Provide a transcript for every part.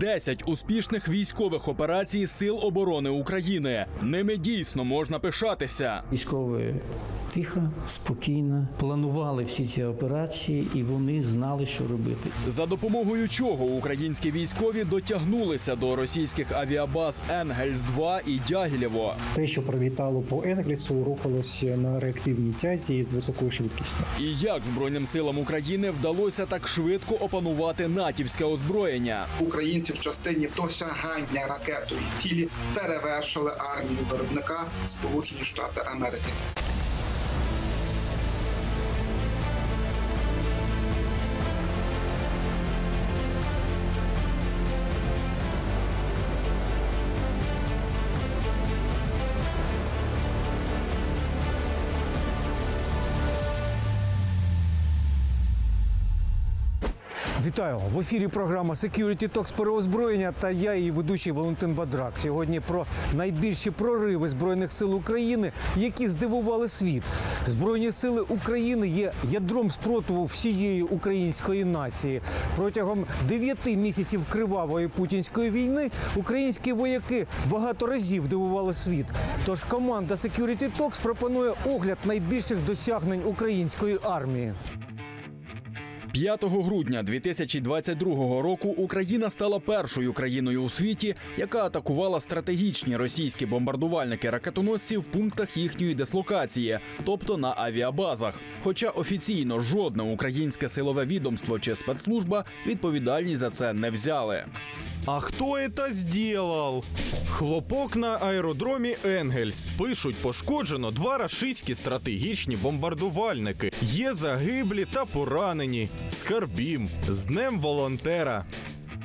10 успішних військових операцій Сил оборони України. Ними дійсно можна пишатися. Військові тихо, спокійно планували всі ці операції, і вони знали, що робити. За допомогою чого українські військові дотягнулися до російських авіабаз Енгельс 2 і Дягілєво. Те, що пролітало по Енгельсу, рухалося на реактивній тязі з високою швидкістю. І як Збройним силам України вдалося так швидко опанувати натівське озброєння? українці в частині досягання ракетою тілі перевершили армію виробника Сполучені Штати Америки. Вітаю в ефірі. Програма Security Talks переозброєння та я, її ведучий Валентин Бадрак. Сьогодні про найбільші прориви збройних сил України, які здивували світ. Збройні сили України є ядром спротиву всієї української нації. Протягом дев'яти місяців кривавої путінської війни українські вояки багато разів дивували світ. Тож команда Security Talks пропонує огляд найбільших досягнень української армії. 5 грудня 2022 року Україна стала першою країною у світі, яка атакувала стратегічні російські бомбардувальники ракетоносці в пунктах їхньої дислокації, тобто на авіабазах. Хоча офіційно жодне українське силове відомство чи спецслужба відповідальність за це не взяли. А хто это сделал? Хлопок на аеродромі Енгельс. Пишуть, пошкоджено два рашистські стратегічні бомбардувальники. Є загиблі та поранені. Скарбім. З днем волонтера.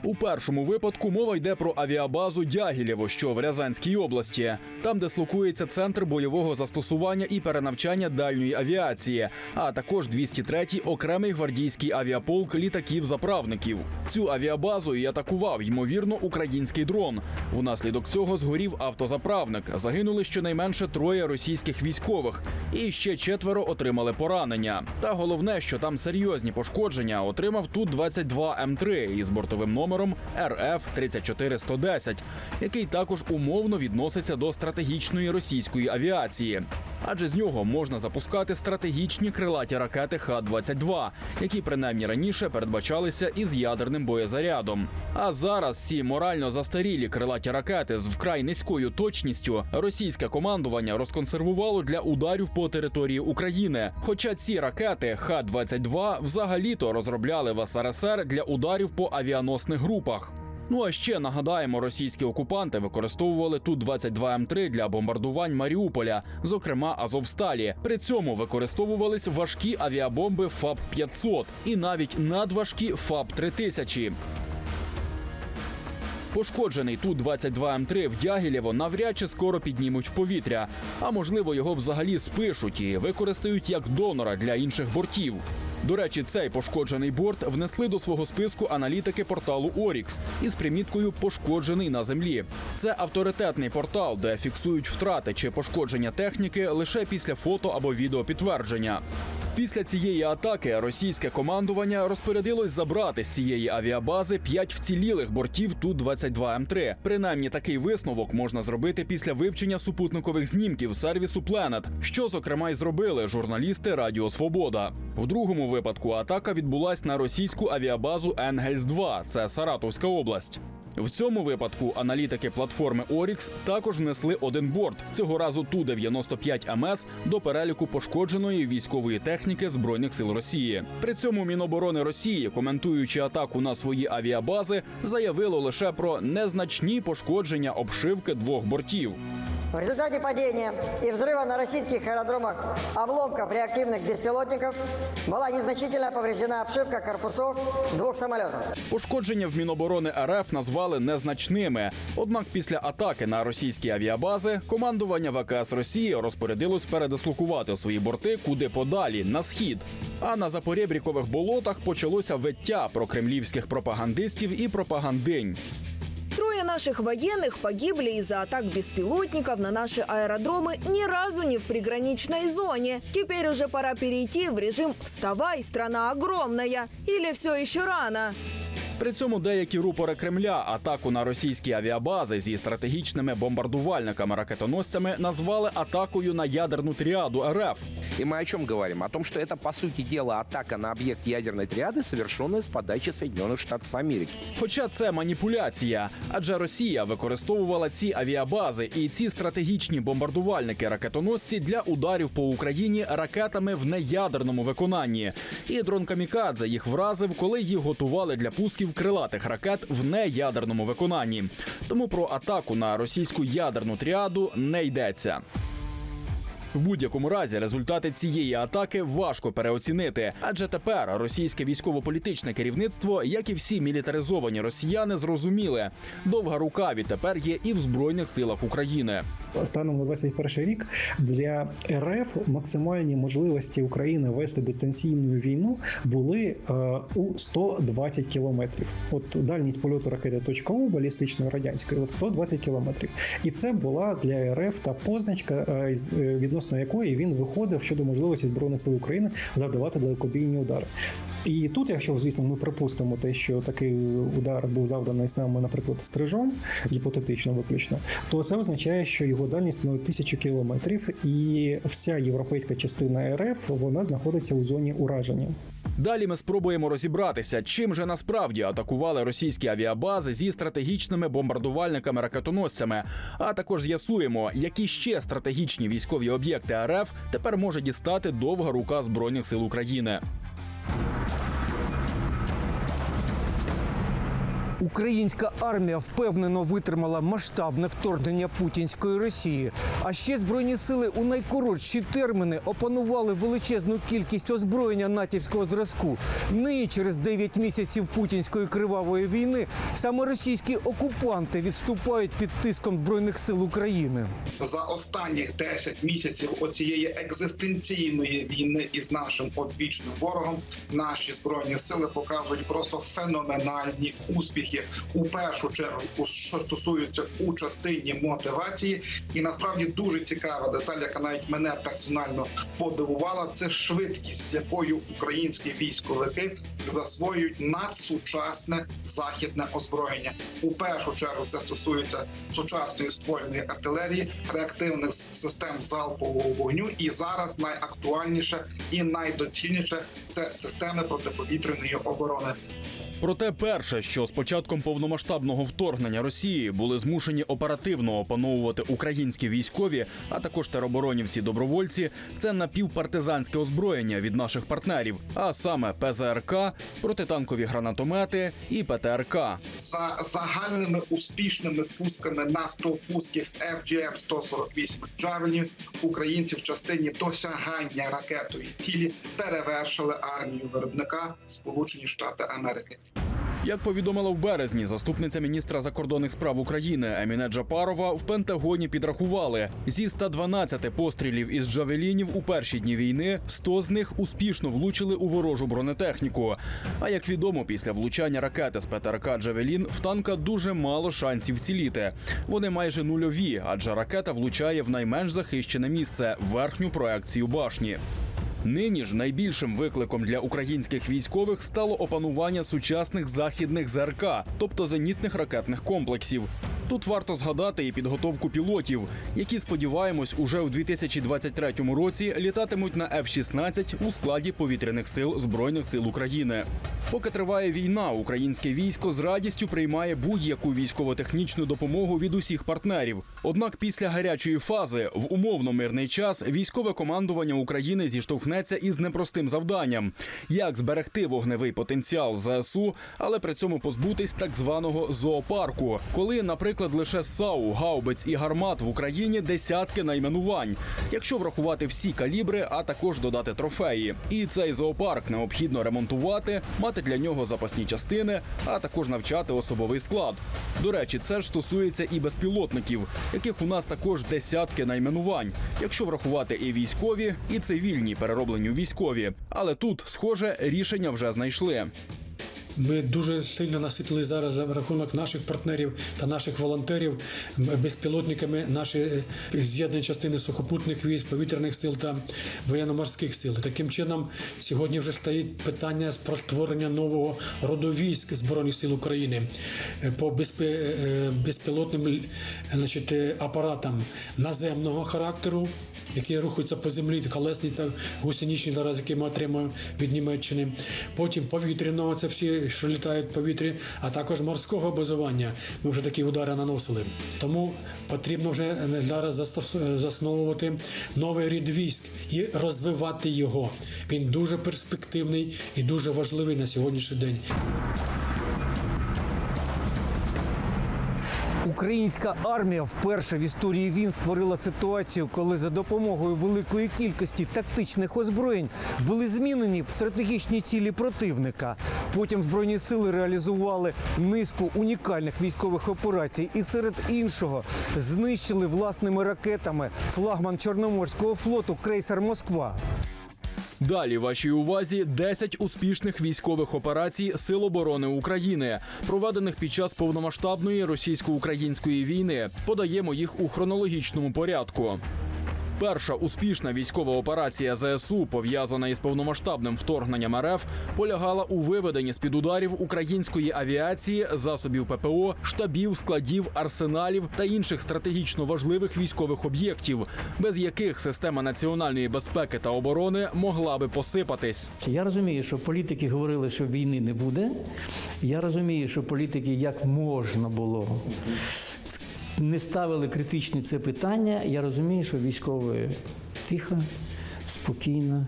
У першому випадку мова йде про авіабазу Дягілєво, що в Рязанській області. Там дислокується центр бойового застосування і перенавчання дальньої авіації, а також 203-й окремий гвардійський авіаполк літаків-заправників. Цю авіабазу і атакував ймовірно український дрон. Внаслідок цього згорів автозаправник. Загинули щонайменше троє російських військових, і ще четверо отримали поранення. Та головне, що там серйозні пошкодження отримав ту 22 М3 із бортовим номером РФ 34110, який також умовно відноситься до стратегічної російської авіації. Адже з нього можна запускати стратегічні крилаті ракети Х-22, які принаймні раніше передбачалися із ядерним боєзарядом. А зараз ці морально застарілі крилаті ракети з вкрай низькою точністю російське командування розконсервувало для ударів по території України. Хоча ці ракети Х-22 взагалі-то розробляли в СРСР для ударів по авіаносних групах. Ну а ще нагадаємо, російські окупанти використовували ту 22 М3 для бомбардувань Маріуполя, зокрема Азовсталі. При цьому використовувались важкі авіабомби ФАБ 500 і навіть надважкі ФАБ 3000 Пошкоджений ту 22 М3 в Дягілєво навряд чи скоро піднімуть в повітря, а можливо його взагалі спишуть і використають як донора для інших бортів. До речі, цей пошкоджений борт внесли до свого списку аналітики порталу Орікс із приміткою Пошкоджений на землі. Це авторитетний портал, де фіксують втрати чи пошкодження техніки лише після фото або відеопідтвердження. Після цієї атаки російське командування розпорядилось забрати з цієї авіабази п'ять вцілілих бортів ту 22 М3. Принаймні такий висновок можна зробити після вивчення супутникових знімків сервісу Planet, що зокрема й зробили журналісти Радіо Свобода. В другому випадку атака відбулась на російську авіабазу Енгельс 2 це Саратовська область. В цьому випадку аналітики платформи Орікс також внесли один борт цього разу ту 95 МС до переліку пошкодженої військової техніки збройних сил Росії. При цьому Міноборони Росії, коментуючи атаку на свої авіабази, заявило лише про незначні пошкодження обшивки двох бортів. В результате падения и взрыва на российских аэродромах обломков реактивных беспилотников была незначительно повреждена обшивка корпусов двух самолетов. Пошкодження в Міноборони РФ назвали незначними. Однак після атаки на російські авіабази командування ВКС Росії розпорядилось передислокувати свої борти куди подалі на схід. А на запорєбрікових болотах почалося виття про кремлівських пропагандистів і пропагандинь. Трое наших военных погибли из-за атак беспилотников на наши аэродромы ни разу не в приграничной зоне. Теперь уже пора перейти в режим «Вставай, страна огромная» или «Все еще рано». При цьому деякі рупори Кремля атаку на російські авіабази зі стратегічними бомбардувальниками-ракетоносцями назвали атакою на ядерну тріаду РФ. И мы о чем говорим? О том, что это, по сути дела, атака на объект ядерной триады, совершенная с подачи Соединенных Штатов Америки. Хоча це маніпуляція, адже Росія використовувала ці авіабази і ці стратегічні бомбардувальники-ракетоносці для ударів по Україні ракетами в неядерному виконанні. І дрон Камікадзе їх вразив, коли їх готували для пусків крилатих ракет в неядерному виконанні. Тому про атаку на російську ядерну тріаду не йдеться. В будь-якому разі результати цієї атаки важко переоцінити, адже тепер російське військово-політичне керівництво, як і всі мілітаризовані росіяни, зрозуміли, довга рука відтепер є і в збройних силах України. Станом на 21 рік для РФ максимальні можливості України вести дистанційну війну були е, у 120 кілометрів. От дальність польоту ракети .У балістичної радянської, от 120 кілометрів. І це була для РФ та позначка, е, е, відносно якої він виходив щодо можливості збройних сил України завдавати далекобійні удари. І тут, якщо звісно, ми припустимо те, що такий удар був завданий саме, наприклад, стрижом, гіпотетично виключно, то це означає, що його дальність становить тисячу кілометрів, і вся європейська частина РФ вона знаходиться у зоні ураження. Далі ми спробуємо розібратися, чим же насправді атакували російські авіабази зі стратегічними бомбардувальниками-ракетоносцями, а також з'ясуємо, які ще стратегічні військові об'єкти РФ тепер може дістати довга рука збройних сил України. Українська армія впевнено витримала масштабне вторгнення путінської Росії. А ще збройні сили у найкоротші терміни опанували величезну кількість озброєння натівського зразку. Нині, через 9 місяців путінської кривавої війни, саме російські окупанти відступають під тиском збройних сил України. За останніх 10 місяців оцієї екзистенційної війни із нашим одвічним ворогом наші збройні сили показують просто феноменальні успіхи у першу чергу, що стосується у частині мотивації, і насправді дуже цікава деталь, яка навіть мене персонально подивувала. Це швидкість, з якою українські військовики засвоюють надсучасне західне озброєння. У першу чергу це стосується сучасної ствольної артилерії, реактивних систем залпового вогню. І зараз найактуальніше і найдоцільніше це системи протиповітряної оборони. Проте, перше, що з початком повномасштабного вторгнення Росії були змушені оперативно опановувати українські військові, а також тероборонівці добровольці, це напівпартизанське озброєння від наших партнерів, а саме ПЗРК, протитанкові гранатомети і ПТРК. За загальними успішними пусками на 100 пусків FGM 148 Джавелів українці в частині досягання ракетою тілі перевершили армію виробника Сполучені Штати Америки. Як повідомила в березні заступниця міністра закордонних справ України Еміне Джапарова, в Пентагоні підрахували зі 112 пострілів із джавелінів у перші дні війни 100 з них успішно влучили у ворожу бронетехніку. А як відомо, після влучання ракети з ПТРК Джавелін в танка дуже мало шансів вціліти. Вони майже нульові, адже ракета влучає в найменш захищене місце верхню проекцію башні. Нині ж найбільшим викликом для українських військових стало опанування сучасних західних ЗРК, тобто зенітних ракетних комплексів. Тут варто згадати і підготовку пілотів, які сподіваємось уже у 2023 році літатимуть на F-16 у складі повітряних сил збройних сил України. Поки триває війна, українське військо з радістю приймає будь-яку військово-технічну допомогу від усіх партнерів. Однак після гарячої фази в умовно мирний час військове командування України зіштовхнеться із непростим завданням: як зберегти вогневий потенціал ЗСУ, але при цьому позбутись так званого зоопарку, коли, наприклад, лише САУ, гаубиць і гармат в Україні десятки найменувань, якщо врахувати всі калібри, а також додати трофеї. І цей зоопарк необхідно ремонтувати, мати для нього запасні частини, а також навчати особовий склад. До речі, це ж стосується і безпілотників, яких у нас також десятки найменувань, якщо врахувати і військові, і цивільні перероблені у військові. Але тут, схоже, рішення вже знайшли. Ми дуже сильно наситили зараз за рахунок наших партнерів та наших волонтерів безпілотниками наші е, з'єднані частини сухопутних військ, повітряних сил та воєнно-морських сил. Таким чином, сьогодні вже стоїть питання про створення нового роду військ Збройних сил України е, по е, безпілотним значить, апаратам наземного характеру які рухаються по землі, колесні та гусеничні зараз, які ми отримаємо від Німеччини. Потім повітряного, це всі, що літають в повітрі, а також морського базування. Ми вже такі удари наносили. Тому потрібно вже е, зараз е, засновувати новий рід військ і розвивати його. Він дуже перспективний і дуже важливий на сьогоднішній день. Українська армія вперше в історії війн створила ситуацію, коли за допомогою великої кількості тактичних озброєнь були змінені стратегічні цілі противника. Потім збройні сили реалізували низку унікальних військових операцій і серед іншого знищили власними ракетами флагман Чорноморського флоту крейсер Москва. Далі вашій увазі 10 успішних військових операцій Сил оборони України, проведених під час повномасштабної російсько-української війни. Подаємо їх у хронологічному порядку. Перша успішна військова операція ЗСУ, пов'язана із повномасштабним вторгненням РФ, полягала у виведенні з під ударів української авіації, засобів ППО, штабів, складів, арсеналів та інших стратегічно важливих військових об'єктів, без яких система національної безпеки та оборони могла би посипатись. Я розумію, що політики говорили, що війни не буде. Я розумію, що політики як можна було не ставили критичні це питання. Я розумію, що військові тихо, спокійно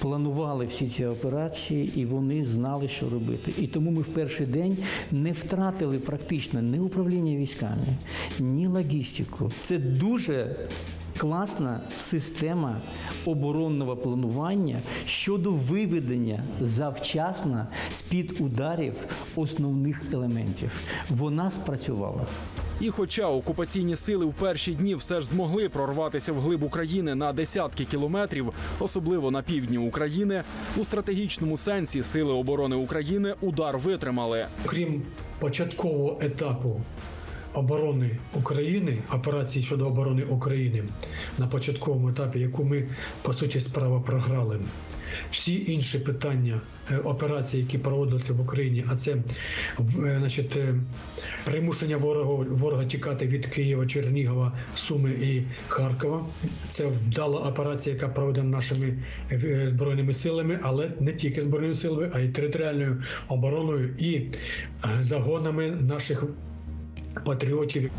планували всі ці операції, і вони знали, що робити. І тому ми в перший день не втратили практично ні управління військами, ні логістику. Це дуже класна система оборонного планування щодо виведення завчасно з-під ударів основних елементів. Вона спрацювала. І хоча окупаційні сили в перші дні все ж змогли прорватися в глиб України на десятки кілометрів, особливо на півдні України, у стратегічному сенсі сили оборони України удар витримали. Крім початкового етапу оборони України, операції щодо оборони України на початковому етапі, яку ми по суті справа програли. Всі інші питання е, операції, які проводилися в Україні, а це е, значить, е, примушення ворога, ворога тікати від Києва, Чернігова, Суми і Харкова. Це вдала операція, яка проведена нашими збройними силами, але не тільки збройними силами, а й територіальною обороною і загонами наших патріотів.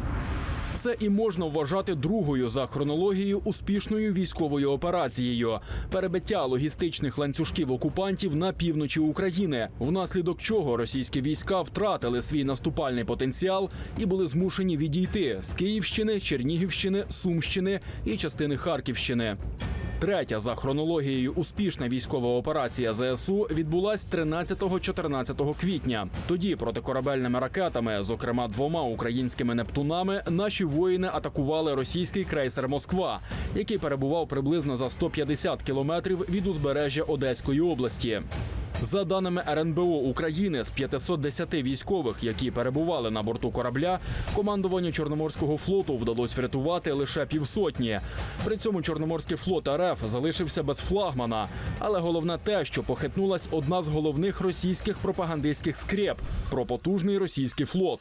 Це і можна вважати другою за хронологією успішною військовою операцією перебиття логістичних ланцюжків окупантів на півночі України, внаслідок чого російські війська втратили свій наступальний потенціал і були змушені відійти з Київщини, Чернігівщини, Сумщини і частини Харківщини. Третя за хронологією успішна військова операція ЗСУ відбулась 13-14 квітня. Тоді протикорабельними ракетами, зокрема двома українськими нептунами, наші воїни атакували російський крейсер Москва, який перебував приблизно за 150 кілометрів від узбережжя Одеської області. За даними РНБО України, з 510 військових, які перебували на борту корабля, командуванню Чорноморського флоту вдалося врятувати лише півсотні. При цьому Чорноморський флот РФ залишився без флагмана. Але головне те, що похитнулась одна з головних російських пропагандистських скреп про потужний російський флот.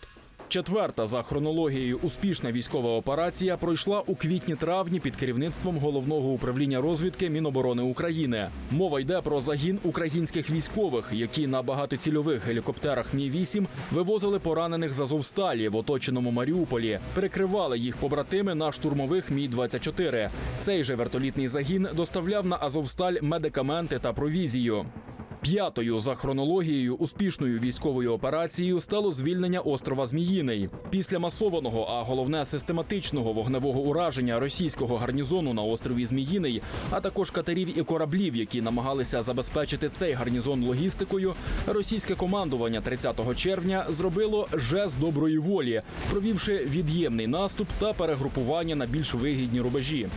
Четверта за хронологією успішна військова операція пройшла у квітні-травні під керівництвом головного управління розвідки Міноборони України. Мова йде про загін українських військових, які на багатоцільових гелікоптерах Мі 8 вивозили поранених з Азовсталі в оточеному Маріуполі, прикривали їх побратими на штурмових Мі 24 Цей же вертолітний загін доставляв на Азовсталь медикаменти та провізію. П'ятою за хронологією успішною військовою операцією стало звільнення острова Зміїний. Після масованого, а головне систематичного вогневого ураження російського гарнізону на острові Зміїний, а також катерів і кораблів, які намагалися забезпечити цей гарнізон логістикою, російське командування 30 червня зробило жест доброї волі, провівши від'ємний наступ та перегрупування на більш вигідні рубежі.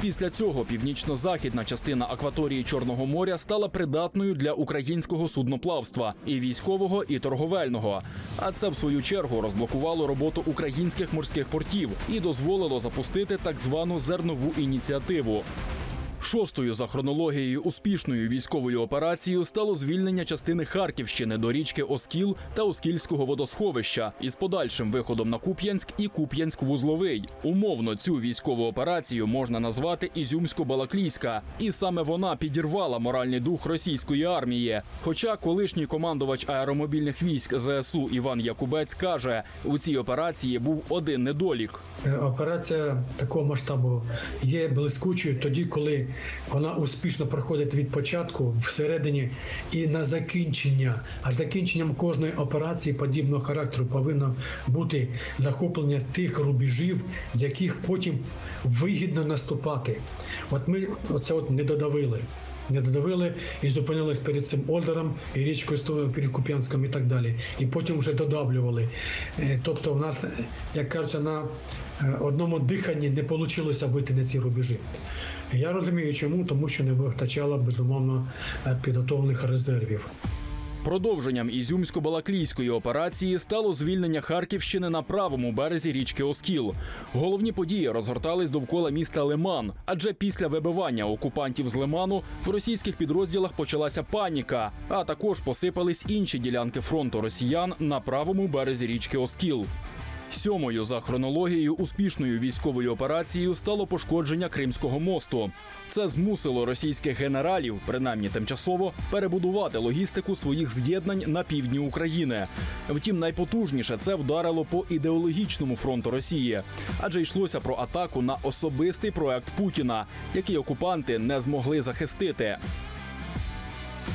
Після цього північно-західна частина акваторії Чорного моря стала придатною для українського судноплавства і військового, і торговельного. А це в свою чергу розблокувало роботу українських морських портів і дозволило запустити так звану зернову ініціативу. Шостою за хронологією успішною військовою операцією стало звільнення частини Харківщини до річки Оскіл та Оскільського водосховища із подальшим виходом на Куп'янськ і Куп'янськ-Вузловий. Умовно цю військову операцію можна назвати Ізюмсько-Балаклійська, і саме вона підірвала моральний дух російської армії. Хоча колишній командувач аеромобільних військ ЗСУ Іван Якубець каже, у цій операції був один недолік. Е, Операція такого масштабу є блискучою тоді, коли вона успішно проходить від початку всередині і на закінчення. А закінченням кожної операції подібного характеру повинно бути захоплення тих рубежів, з яких потім вигідно наступати. От ми оце от не додавили. Не додавили і зупинились перед цим озером і річкою перед Куп'янськом і так далі. І потім вже додавлювали. Е, Тобто, в нас, е, як кажуть, на е, одному диханні не вийшло вийти на ці рубежі. Я розумію, чому, тому що не вистачало безумовно е, підготовлених резервів. Продовженням ізюмсько-балаклійської операції стало звільнення Харківщини на правому березі річки Оскіл. Головні події розгортались довкола міста Лиман, адже після вибивання окупантів з Лиману в російських підрозділах почалася паніка, а також посипались інші ділянки фронту росіян на правому березі річки Оскіл. Сьомою за хронологією успішною військовою операцією стало пошкодження Кримського мосту. Це змусило російських генералів, принаймні тимчасово, перебудувати логістику своїх з'єднань на півдні України. Втім, найпотужніше це вдарило по ідеологічному фронту Росії, адже йшлося про атаку на особистий проект Путіна, який окупанти не змогли захистити.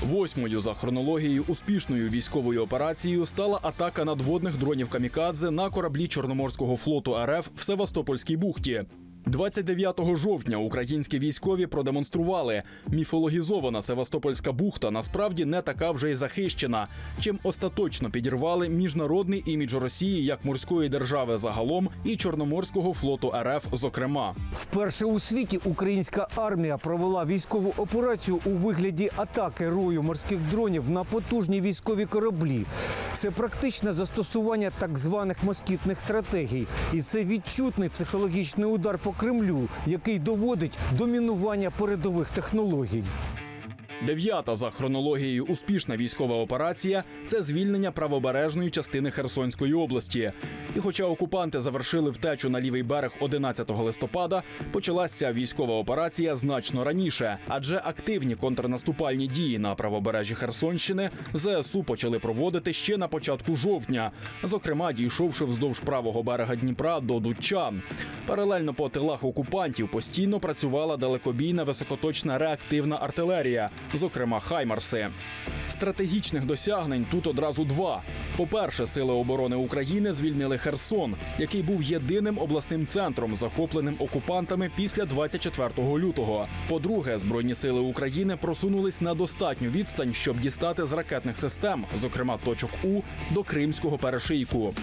Восьмою за хронологією успішною військовою операцією стала атака надводних дронів камікадзе на кораблі Чорноморського флоту РФ в Севастопольській бухті. 29 жовтня українські військові продемонстрували, міфологізована Севастопольська бухта насправді не така вже й захищена, чим остаточно підірвали міжнародний імідж Росії як морської держави загалом і Чорноморського флоту РФ, зокрема. Вперше у світі українська армія провела військову операцію у вигляді атаки рою морських дронів на потужні військові кораблі. Це практичне застосування так званих москітних стратегій, і це відчутний психологічний удар по Кремлю, який доводить до мінування передових технологій. Дев'ята за хронологією успішна військова операція це звільнення правобережної частини Херсонської області. І хоча окупанти завершили втечу на лівий берег 11 листопада, почалася військова операція значно раніше, адже активні контрнаступальні дії на правобережжі Херсонщини ЗСУ почали проводити ще на початку жовтня, зокрема дійшовши вздовж правого берега Дніпра до Дучан. Паралельно по тилах окупантів постійно працювала далекобійна високоточна реактивна артилерія, зокрема Хаймарси. Стратегічних досягнень тут одразу два. По-перше, сили оборони України звільнили Херсон, який був єдиним обласним центром, захопленим окупантами після 24 лютого. По-друге, збройні сили України просунулись на достатню відстань, щоб дістати з ракетних систем, зокрема точок У, до Кримського перешийку.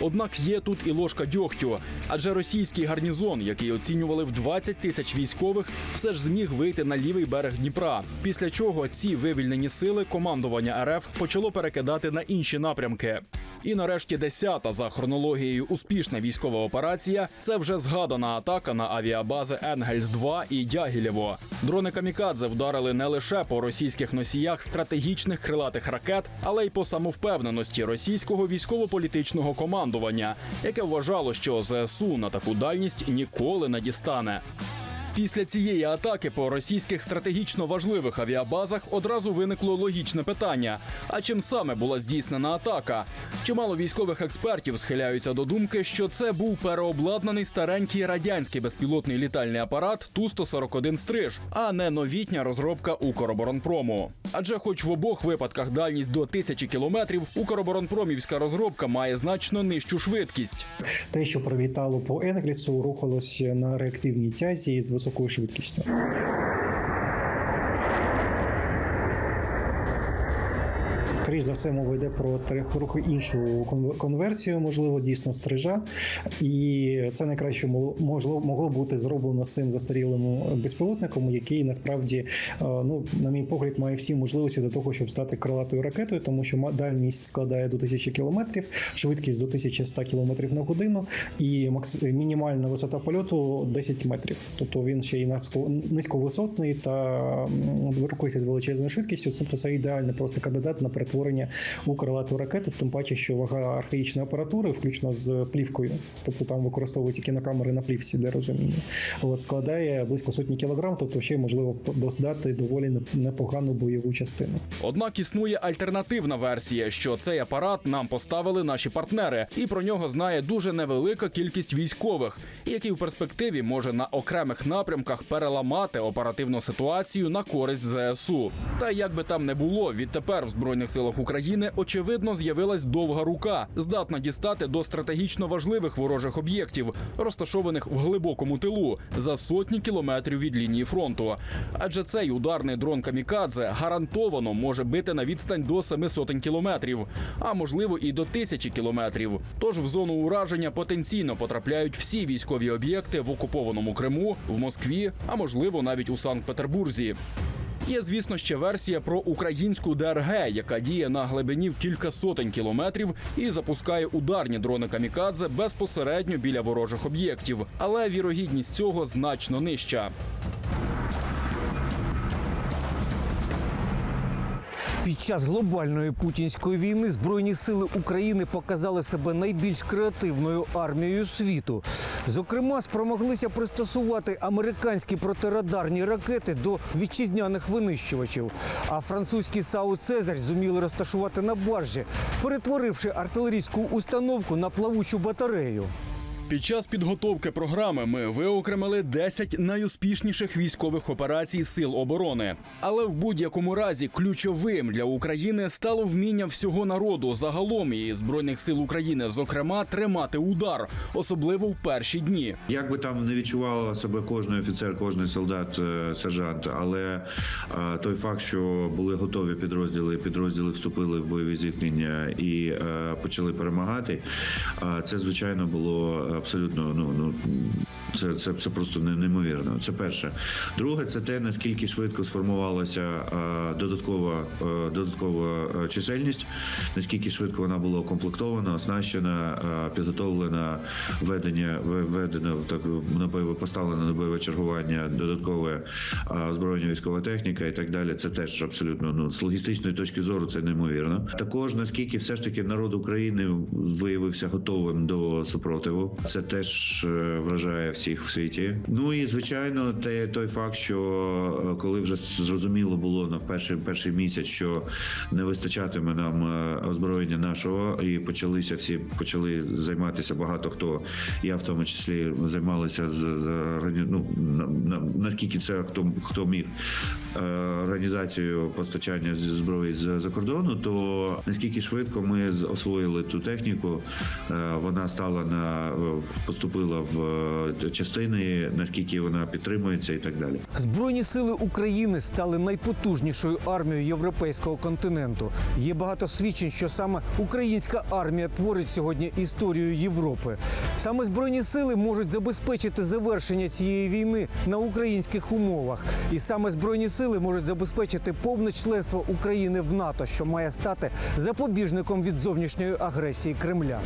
Однак є тут і ложка дьогтю, адже російський гарнізон, який оцінювали в 20 тисяч військових, все ж зміг вийти на лівий берег Дніпра. Після чого ці вивільнені сили командування РФ почало перекидати на інші напрямки. І нарешті десята за хронологією успішна військова операція це вже згадана атака на авіабази Енгельс 2 і Дягілєво. Дрони камікадзе вдарили не лише по російських носіях стратегічних крилатих ракет, але й по самовпевненості російського військово-політичного командування, яке вважало, що ЗСУ на таку дальність ніколи не дістане. Після цієї атаки по російських стратегічно важливих авіабазах одразу виникло логічне питання: а чим саме була здійснена атака? Чимало військових експертів схиляються до думки, що це був переобладнаний старенький радянський безпілотний літальний апарат Ту-141 стриж, а не новітня розробка Укроборонпрому. Адже, хоч в обох випадках дальність до тисячі кілометрів, Укроборонпромівська розробка має значно нижчу швидкість. Те, що пролітало по Енглісу, рухалось на реактивній тязі з високою швидкістю. Скоріш за все, мова йде про трохи іншу кон- конверсію, можливо, дійсно стрижа. І це найкраще могло могло, бути зроблено з цим застарілим безпілотником, який насправді, е, ну на мій погляд, має всі можливості для того, щоб стати крилатою ракетою, тому що дальність складає до 1000 кілометрів, швидкість до 1100 кілометрів на годину, і мінімальна висота польоту 10 метрів. Тобто він ще й низьковисотний та м, рухається з величезною швидкістю. Тобто це ідеальний просто кандидат на перетворення у крилату ракету, тим паче, що вага архаїчної апаратури, включно з плівкою, тобто там використовуються кінокамери на плівці для розуміння, от складає близько сотні кілограм, тобто ще можливо додати доволі непогану бойову частину. Однак існує альтернативна версія, що цей апарат нам поставили наші партнери, і про нього знає дуже невелика кількість військових, який в перспективі може на окремих напрямках переламати оперативну ситуацію на користь ЗСУ. Та як би там не було, відтепер в збройних силах України очевидно з'явилась довга рука, здатна дістати до стратегічно важливих ворожих об'єктів, розташованих в глибокому тилу за сотні кілометрів від лінії фронту. Адже цей ударний дрон камікадзе гарантовано може бити на відстань до семи сотень кілометрів, а можливо і до тисячі кілометрів. Тож в зону ураження потенційно потрапляють всі військові об'єкти в окупованому Криму, в Москві, а можливо навіть у Санкт-Петербурзі. Є, звісно, ще версія про українську ДРГ, яка діє на глибині в кілька сотень кілометрів і запускає ударні дрони камікадзе безпосередньо біля ворожих об'єктів. Але вірогідність цього значно нижча. Під час глобальної путінської війни Збройні сили України показали себе найбільш креативною армією світу. Зокрема, спромоглися пристосувати американські протирадарні ракети до вітчизняних винищувачів. А французький САУ Цезарь зуміли розташувати на баржі, перетворивши артилерійську установку на плавучу батарею. Під час підготовки програми ми виокремили 10 найуспішніших військових операцій сил оборони. Але в будь-якому разі ключовим для України стало вміння всього народу загалом і збройних сил України, зокрема, тримати удар, особливо в перші дні. Як би там не відчував себе кожен офіцер, кожен солдат, е, сержант, але е, той факт, що були готові підрозділи, підрозділи вступили в бойові зіткнення і е, почали перемагати, е, це звичайно було абсолютно ну ну. Це, це, це просто не- неймовірно. Це перше. Друге, це те, наскільки швидко сформувалася додаткова, додаткова чисельність, наскільки швидко вона була укомплектована, оснащена, підготовлена, введення, введено в так на бойове поставлено на бойове чергування, додаткове озброєння, військова техніка і так далі. Це теж абсолютно ну з логістичної точки зору це неймовірно. Також наскільки все ж таки народ України виявився готовим до супротиву, це теж е, вражає всіх в світі. Ну і звичайно, те той факт, що е, коли вже зрозуміло було на перший перший місяць, що не вистачатиме нам е, озброєння нашого, і почалися всі почали займатися багато хто. Я в тому числі займалися з, ну, на, на, наскільки це хто хто міг організацією постачання зброї з за кордону, то наскільки швидко ми освоїли ту техніку, вона стала на поступила в е, частини, наскільки вона підтримується, і так далі. Збройні сили України стали найпотужнішою армією європейського континенту. Є багато свідчень, що саме українська армія творить сьогодні історію Європи. Саме збройні сили можуть забезпечити завершення цієї війни на українських умовах, і саме збройні сили можуть забезпечити повне членство України в НАТО, що має стати запобіжником від зовнішньої агресії Кремля.